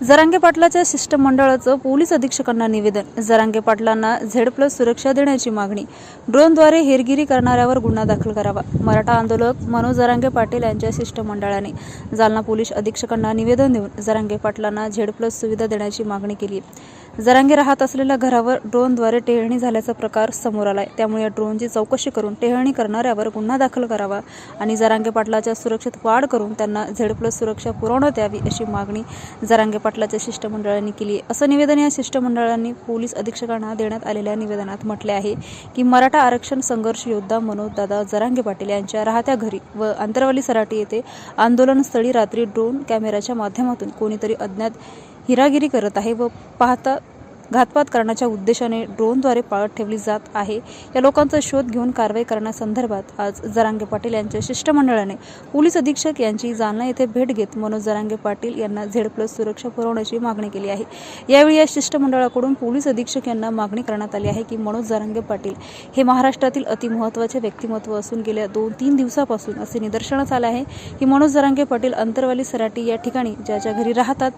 जरांगे पाटलाच्या शिष्टमंडळाचं पोलीस अधीक्षकांना निवेदन. जरांगे पाटलांना झेड प्लस सुरक्षा देण्याची मागणी. ड्रोनद्वारे हेरगिरी करणाऱ्यावर गुन्हा दाखल करावा. मराठा आंदोलक मनोज जरांगे पाटील यांच्या शिष्टमंडळाने जालना पोलीस अधीक्षकांना निवेदन देऊन जरांगे पाटलांना झेड प्लस सुविधा देण्याची मागणी केली जरांगी राहत असलेल्या घरावर ड्रोनद्वारे टेहळणी झाल्याचा प्रकार समोर आलाय. त्यामुळे या ड्रोनची चौकशी करून टेहळणी करणाऱ्यावर गुन्हा दाखल करावा आणि जरांगे पाटलाच्या सुरक्षेत वाढ करून त्यांना झेड प्लस सुरक्षा पुरवण्यात द्यावी अशी मागणी जरांगे पाटलाच्या शिष्टमंडळांनी केली आहे. असं निवेदन या शिष्टमंडळांनी पोलीस अधीक्षकांना देण्यात आलेल्या निवेदनात म्हटले आहे की मराठा आरक्षण संघर्ष योद्धा मनोजदादा जरांगे पाटील यांच्या राहत्या घरी व आंतरवाली सराटी येथे आंदोलनस्थळी रात्री ड्रोन कॅमेऱ्याच्या माध्यमातून कोणीतरी अज्ञात हिरागिरी करत आहे व पाहता घातपात करण्याच्या उद्देशाने ड्रोनद्वारे पाळत ठेवली जात आहे. या लोकांचा शोध घेऊन कारवाई करण्यासंदर्भात आज जरांगे पाटील यांच्या शिष्टमंडळाने पोलीस अधीक्षक यांची जालना येथे भेट घेत मनोज जरांगे पाटील यांना झेड प्लस सुरक्षा पुरवण्याची मागणी केली आहे. यावेळी या शिष्टमंडळाकडून पोलीस अधीक्षक यांना मागणी करण्यात आली आहे की मनोज जरांगे पाटील हे महाराष्ट्रातील अतिमहत्वाचे व्यक्तिमत्व असून गेल्या दोन तीन दिवसापासून असे निदर्शनास आले आहे की मनोज जरांगे पाटील अंतरवाली सराटी या ठिकाणी ज्याच्या घरी राहतात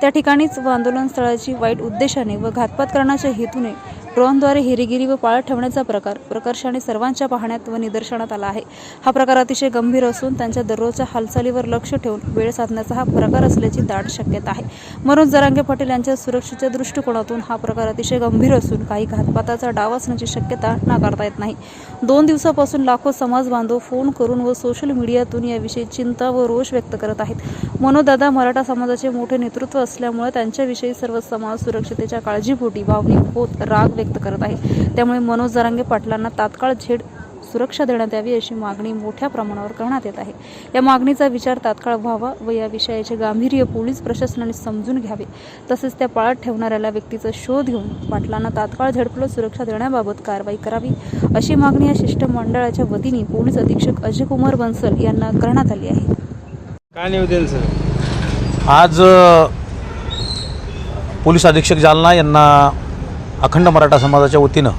त्या ठिकाणीच व आंदोलनस्थळाची वाईट उद्देशाने व घातपात करण्याच्या हेतूने ड्रोनद्वारे हेरेगिरी व पाळत ठेवण्याचा प्रकार प्रकर्षाने सर्वांच्या पाहण्यात व निदर्शनात आला आहे. हा प्रकार अतिशय गंभीर असून त्यांच्या दररोजच्या हालचालीवर लक्ष ठेवून वेळ साधण्याचा हा प्रकार असल्याची दाट शक्यता आहे. मनोज जरांगे पाटील यांच्या सुरक्षेच्या दृष्टिकोनातून हा प्रकार अतिशय गंभीर असून काही घातपाताचा डाव असण्याची शक्यता नाकारता येत नाही. दोन दिवसापासून लाखो समाज बांधव फोन करून व सोशल मीडियातून याविषयी चिंता व रोष व्यक्त करत आहेत. मनोदादा मराठा समाजाचे मोठे नेतृत्व असल्यामुळे त्यांच्याविषयी सर्व समाज सुरक्षतेच्या काळजीपोटी भावनिक होत राग व्यक्त करत आहे. त्यामुळे मनोज जरांगे पाटलांना तात्काळ झेड सुरक्षा देण्यात यावी अशी मागणी मोठ्या प्रमाणावर करण्यात येत आहे. या मागणीचा विचार तात्काळ व्हावा व या विषयाचे गांभीर्य पोलीस प्रशासनाने समजून घ्यावे. तसेच त्या पाळत ठेवणाऱ्याला व्यक्तीचा शोध घेऊन पाटलांना तात्काळ झडपलं सुरक्षा देण्याबाबत कारवाई करावी अशी मागणी या शिष्टमंडळाच्या वतीने पोलीस अधीक्षक अजय कुमार बन्सल यांना करण्यात आली आहे. काय निवेदन सर? आज पोलीस अधीक्षक जालना यांना अखंड मराठा समाजाच्या वतीनं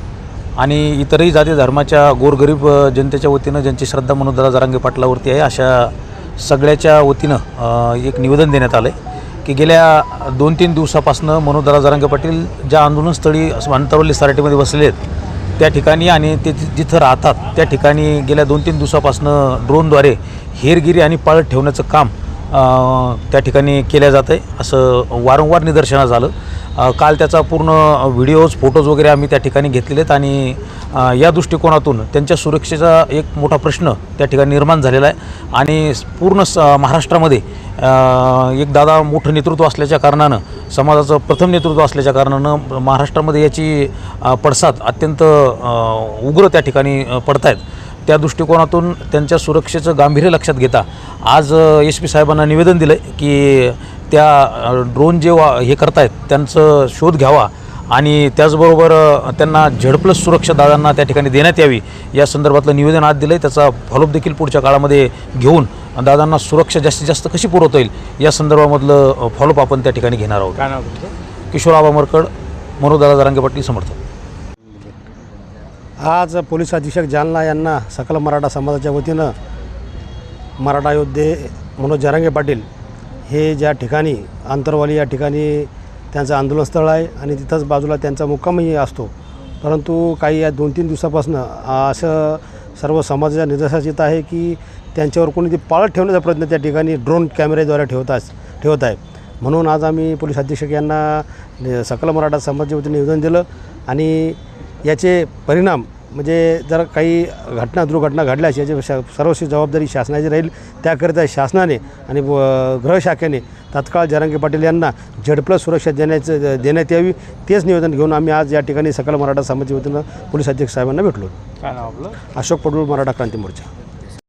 आणि इतरही जाती धर्माच्या गोरगरीब जनतेच्या वतीनं ज्यांची श्रद्धा मनोदरा जरांगे पाटलावरती आहे अशा सगळ्याच्या वतीनं एक निवेदन देण्यात आलं आहे की गेल्या दोन तीन दिवसापासून मनोदरा जरांगे पाटील ज्या आंदोलनस्थळी अंतरवली सराटीमध्ये बसले आहेत त्या ठिकाणी आणि ते जिथं राहतात त्या ठिकाणी गेल्या दोन तीन दिवसापासून ड्रोनद्वारे हेरगिरी आणि पाळत ठेवण्याचं काम त्या ठिकाणी केल्या जात आहे असं वारंवार निदर्शनास झालं काल त्याचा पूर्ण व्हिडिओज फोटोज वगैरे आम्ही त्या ठिकाणी घेतलेले आहेत आणि या दृष्टिकोनातून त्यांच्या सुरक्षेचा एक मोठा प्रश्न त्या ठिकाणी निर्माण झालेला आहे. आणि पूर्ण स महाराष्ट्रामध्ये एक दादा मोठं नेतृत्व असल्याच्या कारणानं समाजाचं प्रथम नेतृत्व असल्याच्या कारणानं महाराष्ट्रामध्ये याची पडसाद अत्यंत उग्र त्या ठिकाणी पडत आहेत त्या दृष्टिकोनातून त्यांच्या सुरक्षेचं गांभीर्य लक्षात घेता आज एस पी साहेबांना निवेदन दिलं की त्या ड्रोन जे वा हे करतायत त्यांचं शोध घ्यावा आणि त्याचबरोबर त्यांना झडप्लस सुरक्षा दादांना त्या ठिकाणी देण्यात यावी या संदर्भातलं निवेदन आज दिलं आहे त्याचा फॉलोअप देखील पुढच्या काळामध्ये घेऊन दादांना सुरक्षा जास्तीत जास्त कशी पुरवता येईल या संदर्भामधलं फॉलोअप आपण त्या ठिकाणी घेणार आहोत. किशोर आबा मरकड मनोदादा जरांगे पाटील समर्थक. आज पोलीस अधीक्षक जालना यांना सकल मराठा समाजाच्या वतीनं मराठा योद्धे मनोज जरांगे पाटील हे ज्या ठिकाणी आंतरवाली या ठिकाणी त्यांचं आंदोलनस्थळ आहे आणि तिथंच बाजूला त्यांचा मुक्कामही असतो. परंतु काही या दोन तीन दिवसापासून असं सर्व समाजाच्या निदर्शनास येत आहे की त्यांच्यावर कोणी ते पाळत ठेवण्याचा प्रयत्न त्या ठिकाणी ड्रोन कॅमेऱ्याद्वारे ठेवताच ठेवत आहे. म्हणून आज आम्ही पोलीस अधीक्षक यांना सकल मराठा समाजाच्या वतीने निवेदन दिलं आणि याचे परिणाम म्हणजे जर काही घटना दुर्घटना घडल्यास याची शा सर्वस्वी जबाबदारी शासनाची राहील. त्याकरिता शासनाने आणि व- गृहशाखेने तात्काळ जरांगे पाटील यांना झडप्लस सुरक्षा देण्याचं देण्यात यावी. तेच निवेदन घेऊन आम्ही आज या ठिकाणी सकल मराठा समाजाच्या वतीनं पोलीस अध्यक्ष साहेबांना भेटलो. काय नाव आपलं? अशोक पडूळ मराठा क्रांती मोर्चा.